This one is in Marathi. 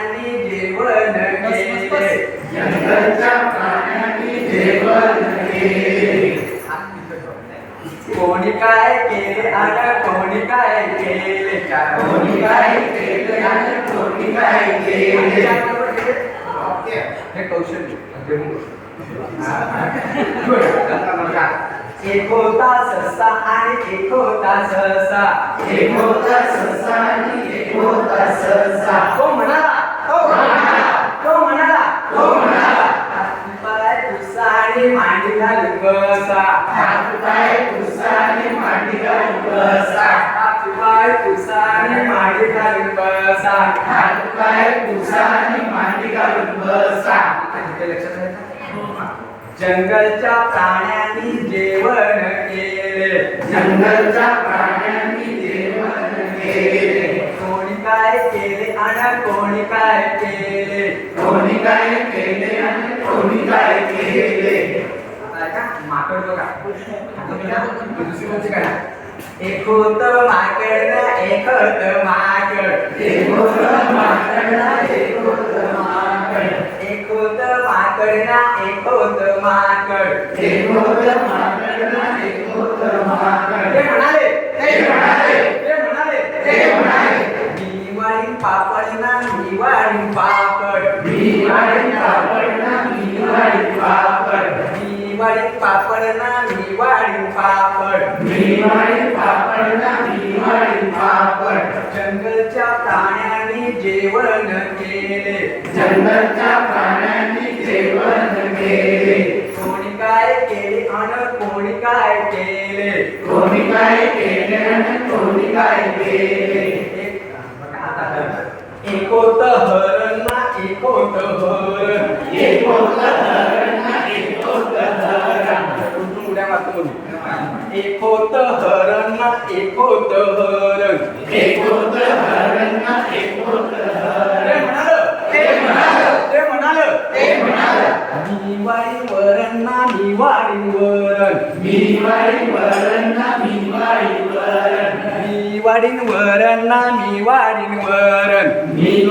प्राण्यांनी जेवण केले जंगलच्या प्राण्यांनी जेवण केले कोणी काय केले आणि कोणी काय केले? कोणी काय केले आणि कोणी काय केले? हे कौशल्य एक होता ससा आणि एक होता सहसा. एक होता ससा आणि एक होता सहसा. तो म्हणाला तो म्हणाला तो म्हणाला तो म्हणाला पाय तुसा आणि मांडी घालून बसा हात पाय तुसा आणि मांडी घालून बसा हात पाय तुसा आणि मांडी घालून बसा हात पाय तुसा आणि मांडी घालून बसा इथे लक्षात आहे का? जंगलच्या प्राण्यांनी जेवण केले. जंगलच्या प्राण्यांनी जेवण केले. कोणी काय केले आणि कोणी काय केले? कोणी काय केले? माकड बघा दुसरी म्हणजे काय एक होत माकड एक होत माकड एक होतं माकड. एक होतं माकड एक होत माकड. ना एक होत माकड. एक होतं माकड ना एक होतं माकड. ते म्हणाले ते म्हणाले. ते म्हणाले. ते म्हणाले. मी वाळीन पापड ना मी ना मी वाळीन पापड. मी वाढीन पापड ना मी वाढीन पापड. जंगलच्या प्राण्यांनी जेवण केले. जंगलच्या प्राण्यांनी जेवण केले. कोणी काय केले आणि कोणी काय केले? कोणी काय केले आणि कोणी काय केले? एक बघा आता. एक होत हरण ना एक होत हरण. एक मारतो म्हणून. एक होत हरण ना एक होत हरण एक होतं धरण ना एक होतं म्हणालं. ते म्हणालं. ते म्हणालं. ते म्हणालं. वाळी वरण ना वाळी वरण वाढीन वरण ना वाढीन वरण वाढीन वरण ना वाढीन वरण मी